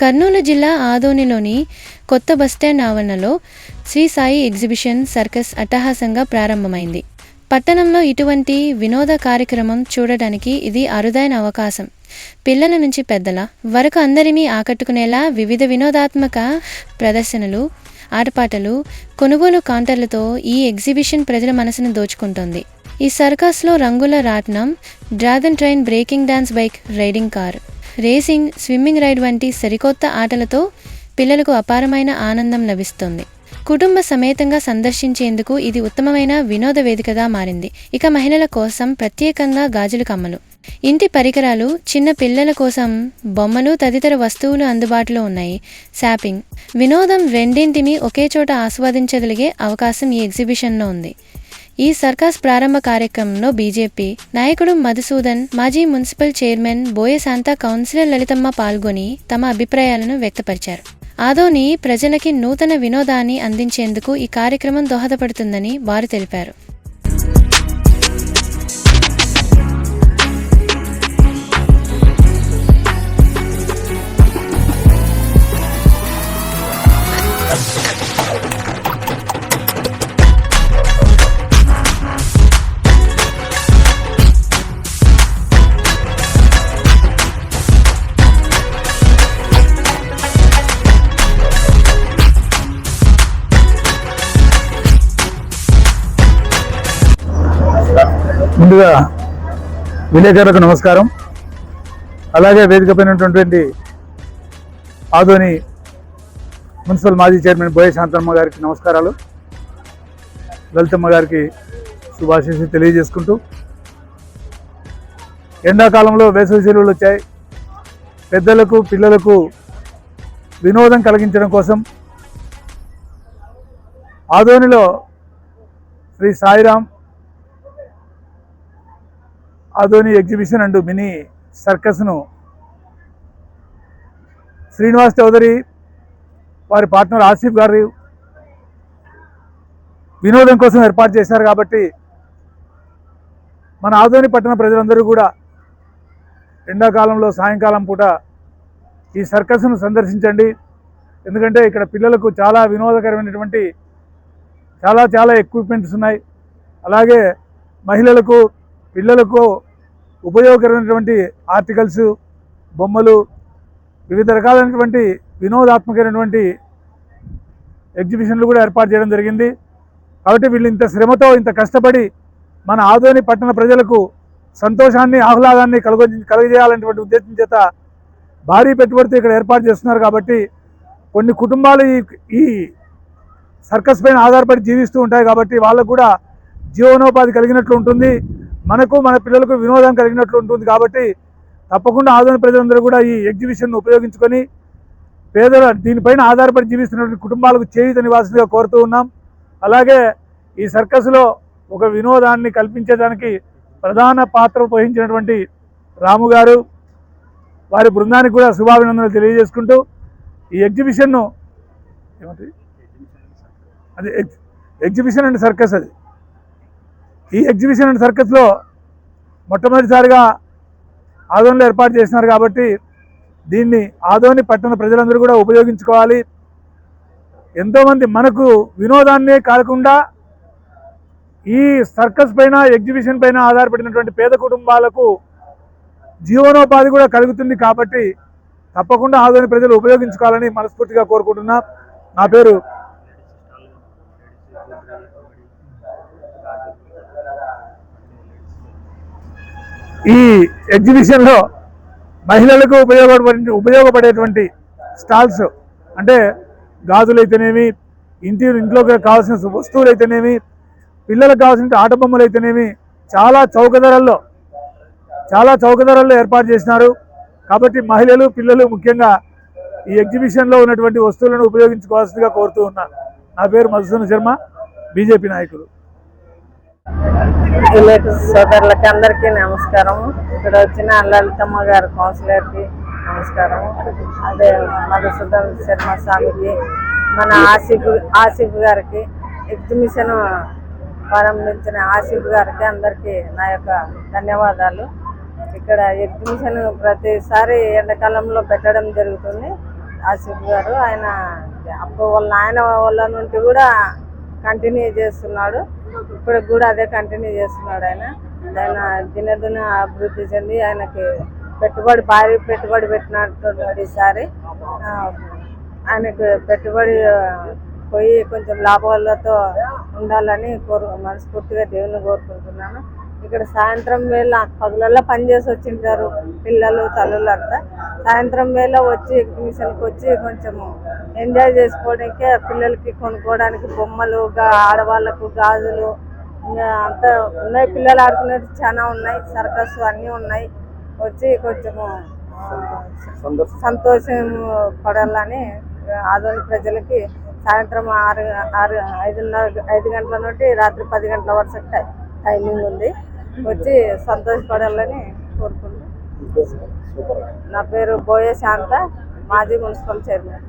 కర్నూలు జిల్లా ఆదోనిలోని కొత్త బస్టాండ్ ఆవరణలో శ్రీ సాయి ఎగ్జిబిషన్ సర్కస్ అట్టహాసంగా ప్రారంభమైంది. పట్టణంలో ఇటువంటి వినోద కార్యక్రమం చూడడానికి ఇది అరుదైన అవకాశం. పిల్లల నుంచి పెద్దల వరకు అందరినీ ఆకట్టుకునేలా వివిధ వినోదాత్మక ప్రదర్శనలు ఆటపాటలు కొనుగోలు కౌంటర్లతో ఈ ఎగ్జిబిషన్ ప్రజల మనసును దోచుకుంటోంది. ఈ సర్కస్లో రంగుల రాట్నం dragon train breaking dance bike riding car racing swimming ride వంటి సరికొత్త ఆటలతో పిల్లలకు అపారమైన ఆనందం లభిస్తుంది. కుటుంబ సమేతంగా సందర్శించేందుకు ఇది ఉత్తమమైన వినోద వేదికగా మారింది. ఇక మహిళల కోసం ప్రత్యేకంగా గాజుల కమ్మలు. ఇంటి పరికరాలు చిన్న పిల్లల కోసం బొమ్మలు తదితర వస్తువులు అందుబాటులో ఉన్నాయి. షాపింగ్ వినోదం రెండింటిని ఒకే చోట ఆస్వాదించగలిగే అవకాశం ఈ ఎగ్జిబిషన్లో ఉంది. ఈ సర్కస్ ప్రారంభ కార్యక్రమంలో బీజేపీ నాయకుడు మధుసూదన్ మాజీ municipal chairman Boya councillor Lalithamma పాల్గొని తమ అభిప్రాయాలను వ్యక్తపరిచారు. ఆదోని ప్రజలకి నూతన వినోదాన్ని అందించేందుకు ఈ కార్యక్రమం దోహదపడుతుందని వారు తెలిపారు. ముందుగా విలేకరులకు నమస్కారం. అలాగే వేదిక పైనటువంటి ఆదోని మున్సిపల్ మాజీ చైర్మన్ బోయ శాంతమ్మ గారికి నమస్కారాలు. లలితమ్మ గారికి శుభాశీస్సు తెలియజేసుకుంటూ. ఎండాకాలంలో వేసవి సెలవులు వచ్చాయి. పెద్దలకు పిల్లలకు వినోదం కలిగించడం కోసం ఆదోనిలో Sri Sairam Adoni exhibition and mini సర్కస్ను Srinivas Chowdary వారి పార్ట్నర్ ఆసిఫ్ గారు వినోదం కోసం ఏర్పాటు చేశారు కాబట్టి మన ఆదోని పట్టణ ప్రజలందరూ కూడా ఎండాకాలంలో సాయంకాలం పూట ఈ సర్కస్ను సందర్శించండి. ఎందుకంటే ఇక్కడ పిల్లలకు చాలా వినోదకరమైనటువంటి చాలా చాలా ఎక్విప్మెంట్స్ ఉన్నాయి. అలాగే మహిళలకు పిల్లలకు ఉపయోగకరమైనటువంటి ఆర్టికల్స్ బొమ్మలు వివిధ రకాలైనటువంటి వినోదాత్మకమైనటువంటి ఎగ్జిబిషన్లు కూడా ఏర్పాటు చేయడం జరిగింది. కాబట్టి వీళ్ళు ఇంత శ్రమతో ఇంత కష్టపడి మన ఆదోని పట్టణ ప్రజలకు సంతోషాన్ని ఆహ్లాదాన్ని కలుగ కలుగజేయాలనేటువంటి ఉద్దేశం చేత భారీ పెట్టుబడితో ఇక్కడ ఏర్పాటు చేస్తున్నారు. కాబట్టి కొన్ని కుటుంబాలు ఈ ఈ సర్కస్ పైన ఆధారపడి జీవిస్తూ ఉంటాయి. కాబట్టి వాళ్ళకు కూడా జీవనోపాధి కలిగినట్లు ఉంటుంది. మనకు మన పిల్లలకు వినోదం కలిగినట్లు ఉంటుంది కాబట్టి తప్పకుండా ఆదోని ప్రజలందరూ కూడా ఈ ఎగ్జిబిషన్ ఉపయోగించుకొని పేదల దీనిపైన ఆధారపడి జీవిస్తున్నటువంటి కుటుంబాలకు చేయుతనివాల్సిందిగా కోరుతూ ఉన్నాం. అలాగే ఈ సర్కస్లో ఒక వినోదాన్ని కల్పించడానికి ప్రధాన పాత్ర పోషించినటువంటి రాము గారు వారి బృందానికి కూడా శుభాభినందనలు తెలియజేసుకుంటూ ఈ ఎగ్జిబిషన్ను ఏమంటే అది ఎగ్జిబిషన్ అండ్ సర్కస్ అది. ఈ ఎగ్జిబిషన్ అండ్ సర్కస్లో మొట్టమొదటిసారిగా ఆదోనిలో ఏర్పాటు చేసినారు కాబట్టి దీన్ని ఆదోని పట్టణ ప్రజలందరూ కూడా ఉపయోగించుకోవాలి. ఎంతోమంది మనకు వినోదాన్నే కాకుండా ఈ సర్కస్ పైన ఎగ్జిబిషన్ పైన ఆధారపడినటువంటి పేద కుటుంబాలకు జీవనోపాధి కూడా కలుగుతుంది కాబట్టి తప్పకుండా ఆదోని ప్రజలు ఉపయోగించుకోవాలని మనస్ఫూర్తిగా కోరుకుంటున్నా. నా పేరు ఈ ఎగ్జిబిషన్లో మహిళలకు ఉపయోగపడే ఉపయోగపడేటువంటి స్టాల్స్ అంటే గాజులు అయితేనేమి ఇంటి ఇంట్లోకి కావాల్సిన వస్తువులు అయితేనేమి పిల్లలకు కావాల్సిన ఆట బొమ్మలు అయితేనేమి చాలా చౌక ధరల్లో చాలా చౌక ధరల్లో ఏర్పాటు చేసినారు. కాబట్టి మహిళలు పిల్లలు ముఖ్యంగా ఈ ఎగ్జిబిషన్లో ఉన్నటువంటి వస్తువులను ఉపయోగించుకోవాల్సిందిగా కోరుతూ ఉన్నా. నా పేరు మధుసూదన్ శర్మ బీజేపీ నాయకులు. విలేకరు సోదరులకి అందరికీ నమస్కారం ఇక్కడ వచ్చిన లలితమ్మ గారు కౌన్సిలర్కి నమస్కారం అదే మధుసూదన్ శర్మ స్వామికి మన ఆసిఫ్ ఆసిఫ్ గారికి ఎగ్జిబిషన్ ప్రారంభించిన ఆసిఫ్ గారికి అందరికీ నా యొక్క ధన్యవాదాలు. ఇక్కడ ఎగ్జిబిషన్ ప్రతిసారి ఎండాకాలంలో పెట్టడం జరుగుతుంది. ఆసిఫ్ గారు ఆయన అప్పుడు వాళ్ళ నాయన వాళ్ళ నుండి కూడా కంటిన్యూ చేస్తున్నాడు. ఇప్పుడు కూడా అదే కంటిన్యూ చేస్తున్నాడు ఆయన. ఆయన దినదిన అభివృద్ధి చెంది ఆయనకి పెట్టుబడి భారీ పెట్టుబడి పెట్టినట్టున్నాడు ఈసారి. ఆ, ఆయనకు పెట్టుబడి పోయి కొంచెం లాభాలతో ఉండాలని కోరు మనస్ఫూర్తిగా దేవుని కోరుకుంటున్నాను. ఇక్కడ సాయంత్రం వేళ పగులల్లో పనిచేసి వచ్చింటారు పిల్లలు తల్లులు అంతా సాయంత్రం వేళ వచ్చి ఎగ్జిబిషన్కి వచ్చి కొంచెము ఎంజాయ్ చేసుకోవడానికి పిల్లలకి కొనుక్కోవడానికి బొమ్మలు ఆడవాళ్ళకు గాజులు ఇంకా అంతా ఉన్నాయి. పిల్లలు ఆడుకునేది చాలా ఉన్నాయి. సర్కస్ అన్నీ ఉన్నాయి. వచ్చి కొంచెము సంతోషం. పడాలని ఆదోని ప్రజలకి సాయంత్రం ఆరు ఆరు ఐదున్నర ఐదు గంటల నుండి రాత్రి పది గంటల వరకు టైమింగ్ ఉంది. వచ్చి సంతోషపడాలని కోరుకుంటున్నాను నా పేరు బోయ శాంత మాజీ మున్సిపల్ చైర్మన్.